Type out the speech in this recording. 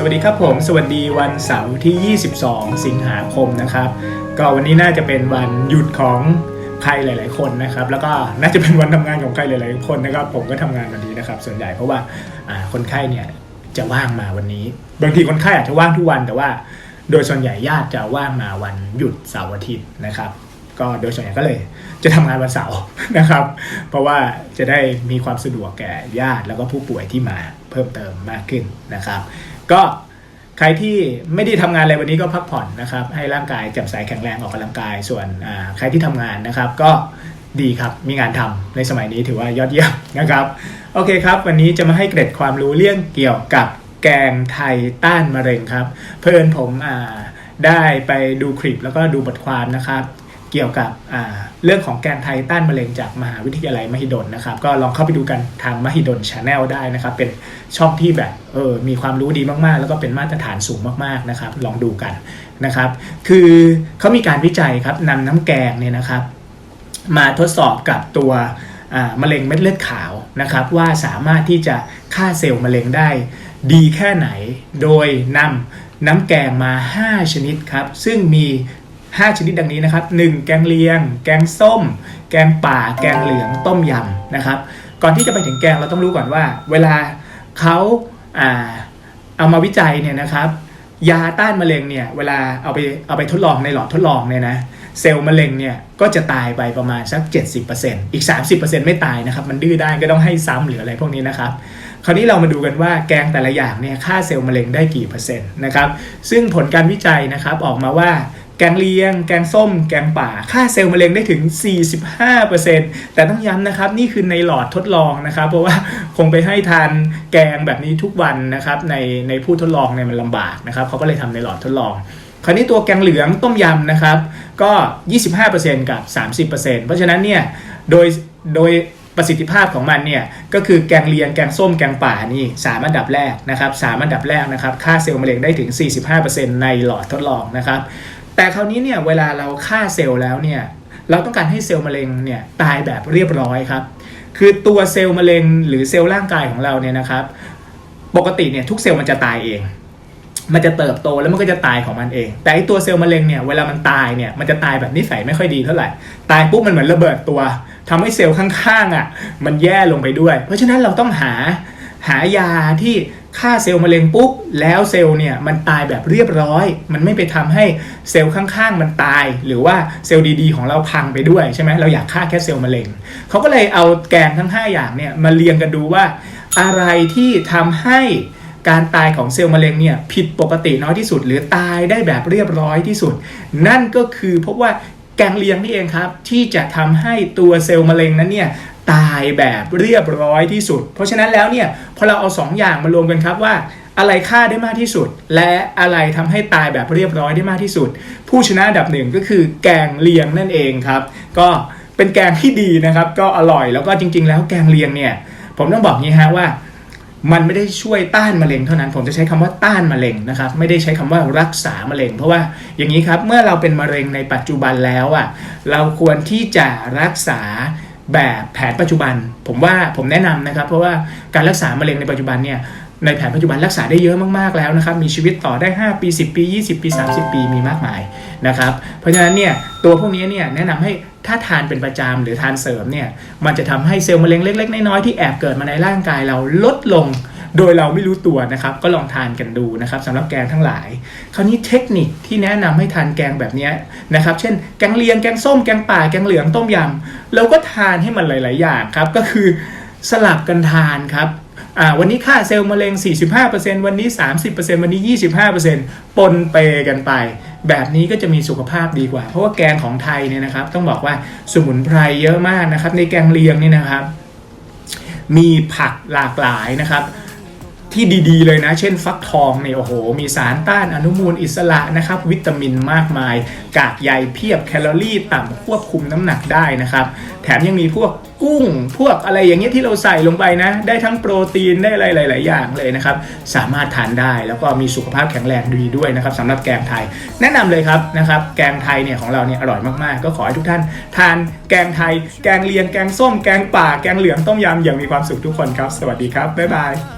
สวัสดีครับผม สวัสดีวันเสาร์ที่ 22 สิงหาคมนะครับ ก็วันนี้น่าจะเป็นวันหยุดของใครหลาย ๆ คนนะครับ แล้วก็น่าจะเป็นวันทำงานของใครหลาย ๆ คนนะครับ ผมก็ทำงานวันนี้นะครับ ส่วนใหญ่เพราะว่าอ่าคนไข้เนี่ยจะว่างมาวันนี้ บางทีคนไข้อาจจะว่างทุกวันแต่ว่า โดยส่วนใหญ่ญาติจะว่างมาวันหยุดเสาร์อาทิตย์นะครับก็โดยส่วนใหญ่ก็เลยจะทำงานวันเสาร์นะครับ เพราะว่าจะได้มีความสะดวกแก่ญาติแล้วก็ผู้ป่วยที่มาเพิ่มเติมมากขึ้นนะครับ ก็ใครที่ไม่ได้ทำงานอะไรวันนี้ก็พักผ่อนนะครับ ให้ร่างกายแจ่มใสแข็งแรงออกกำลังกาย ส่วนใครที่ทำงานนะครับ ก็ดีครับมีงานทำในสมัยนี้ถือว่ายอดเยี่ยมนะครับ โอเคครับ วันนี้จะมาให้เกร็ดความรู้เรื่องเกี่ยวกับแกงไทยต้านมะเร็งครับ เพื่อนผมได้ไปดูคลิปแล้วก็ดูบทความนะครับ เกี่ยวกับเรื่องของแกงไทยต้านมะเร็งจากมหาวิทยาลัยมหิดลนะครับ ก็ลองเข้าไปดูกันทางมหิดลชาแนลได้นะครับ เป็นช่องที่แบบเออมีความรู้ดีมากๆ แล้วก็เป็นมาตรฐานสูงมากๆนะครับ ลองดูกันนะครับ คือเขามีการวิจัยครับนำน้ำแกงเนี่ยนะครับ มาทดสอบกับตัวมะเร็งเม็ดเลือดขาวนะครับ ว่าสามารถที่จะฆ่าเซลล์มะเร็งได้ดีแค่ไหน โดยนำน้ำแกงมา 5 ชนิดครับ ซึ่งมี 5 ชนิดดังนี้นะครับ 1. แกงเลียง แกงส้ม แกงป่า แกงเหลือง ต้มยำนะครับ ก่อนที่จะไปถึงแกงเราต้องรู้ก่อนว่า เวลาเขาอ่าเอามาวิจัยเนี่ยนะครับยาต้านมะเร็งเนี่ยเวลาเอาไปเอาไปทดลองในหลอดทดลองเนี่ยนะเซลล์มะเร็งเนี่ยก็จะตายไปประมาณสัก 70%อีก 30%ไม่ตายนะครับ มันดื้อได้านก็ต้องให้ซ้ำหรืออะไรพวกนี้นะครับ คราวนี้เรามาดูกันว่าแกงแต่ละอย่างเนี่ยฆ่าเซลล์มะเร็งได้กี่เปอร์เซ็นต์นะครับซึ่งผลการวิจัยนะครับออกมาว่า แกงเลียง แกงส้ม แกงป่าฆ่าเซลล์มะเร็งได้ถึง 45%แต่ต้องย้ำนะครับ นี่คือในหลอดทดลองนะครับ เพราะว่าคงไปให้ทานแกงแบบนี้ทุกวันนะครับในในผู้ทดลองเนี่ยมันลำบากนะครับเขาก็เลยทำในหลอดทดลองคราวนี้ตัวแกงเหลืองต้มยำนะครับ ก็ 25%กับ 30%เพราะฉะนั้นเนี่ยโดยโดยประสิทธิภาพของมันเนี่ยก็คือแกงเลียงแกงส้มแกงป่านี่สามอันดับแรกนะครับสามอันดับแรกนะครับฆ่าเซลล์มะเร็งได้ถึง 45%ในหลอดทดลองนะครับ แต่คราวนี้เนี่ยเวลาเราฆ่าเซลล์แล้วเนี่ยเราต้องการให้เซลล์มะเร็งเนี่ยตายแบบเรียบร้อยครับ คือตัวเซลล์มะเร็งหรือเซลล์ร่างกายของเราเนี่ยนะครับ ปกติเนี่ยทุกเซลล์มันจะตายเอง มันจะเติบโตแล้วมันก็จะตายของมันเอง แต่ไอตัวเซลล์มะเร็งเนี่ยเวลามันตายเนี่ยมันจะตายแบบนิสัยไม่ค่อยดีเท่าไหร่ ตายปุ๊บมันเหมือนระเบิดตัวทำให้เซลล์ข้างๆอะมันแย่ลงไปด้วย เพราะฉะนั้นเราต้องหาหายาที่ ฆ่าเซลล์มะเร็งปุ๊บแล้วเซลล์เนี่ยมันตายแบบเรียบร้อย มันไม่ไปทำให้เซลล์ข้างๆมันตาย หรือว่าเซลล์ดีๆ ของเราพังไปด้วยใช่ไหมเราอยากฆ่าแค่เซลล์มะเร็งเขาก็เลยเอาแกนทั้ง 5 อย่างเนี่ยมาเรียงกันดูว่า อะไรที่ทำให้การตายของเซลล์มะเร็งเนี่ยผิดปกติน้อยที่สุด หรือตายได้แบบเรียบร้อยที่สุด นั่นก็คือพบว่าแกงเลียงนี่เองครับ ที่จะทำให้ตัวเซลล์มะเร็งนั้นเนี่ย ตายแบบเรียบร้อยที่สุด เพราะฉะนั้นแล้วเนี่ยพอเราเอาสองอย่างมารวมกันครับว่า อะไรฆ่าได้มากที่สุด และอะไรทำให้ตายแบบเรียบร้อยได้มากที่สุด ผู้ชนะอันดับหนึ่งก็คือแกงเลียงนั่นเองครับ ก็เป็นแกงที่ดีนะครับ ก็อร่อยแล้วก็จริง ๆ แล้วแกงเลียงเนี่ยผมต้องบอกงี้ฮะว่ามันไม่ได้ช่วยต้านมะเร็งเท่านั้น ผมจะใช้คำว่าต้านมะเร็งนะครับ ไม่ได้ใช้คำว่ารักษามะเร็ง เพราะว่าอย่างนี้ครับ เมื่อเราเป็นมะเร็งในปัจจุบันแล้วอะ เราควรที่จะรักษา แบบแผนปัจจุบัน ผมว่าผมแนะนำนะครับ เพราะว่าการรักษามะเร็งในปัจจุบันเนี่ยในแผนปัจจุบันรักษาได้เยอะมากๆแล้วนะครับ มีชีวิตต่อได้ 5 ปี 10 ปี 20 ปี 30 ปีมีมากมายนะครับ เพราะฉะนั้นเนี่ยตัวพวกนี้เนี่ยแนะนำให้ถ้าทานเป็นประจำหรือทานเสริมเนี่ยมันจะทำให้เซลล์มะเร็งเล็ก ๆ น้อยๆที่แอบเกิดมาในร่างกายเราลดลง โดยเราไม่รู้ตัวนะครับ ก็ลองทานกันดูนะครับสำหรับแกงทั้งหลาย คราวนี้เทคนิคที่แนะนำให้ทานแกงแบบนี้นะครับ เช่นแกงเลียงแกงส้มแกงป่าแกงเหลืองต้มยำเราก็ทานให้มันหลาย ๆ อย่างครับ ก็คือสลับกันทานครับวันนี้ค่าเซลล์มะเร็ง 45%วันนี้ 30%วันนี้ 25%ปนเปกันไป แบบนี้ก็จะมีสุขภาพดีกว่า เพราะว่าแกงของไทยเนี่ยนะครับ ต้องบอกว่าสมุนไพรเยอะมากนะครับ ในแกงเลียงนี่นะครับ มีผักหลากหลายนะครับ ที่ดีๆ เลยนะ เช่นฟักทองเนี่ยโอ้โห มีสารต้านอนุมูลอิสระนะครับ วิตามินมากมาย กากใยเพียบแคลอรี่ต่ำควบคุมน้ำหนักได้นะครับ แถมยังมีพวกกุ้ง พวกอะไรอย่างเงี้ยที่เราใส่ลงไปนะ ได้ทั้งโปรตีนได้อะไรหลาย ๆ อย่างเลยนะครับ สามารถทานได้แล้วก็มีสุขภาพแข็งแรงดีด้วยนะครับสำหรับแกงไทย แนะนำเลยครับนะครับแกงไทยเนี่ยของเราเนี่ยอร่อยมาก ๆ ก็ขอให้ทุกท่าน ทานแกงไทย แกงเลียงแกงส้ม แกงป่า แกงเหลืองต้มยำอย่างมีความสุขทุกคนครับ สวัสดีครับบ๊ายบาย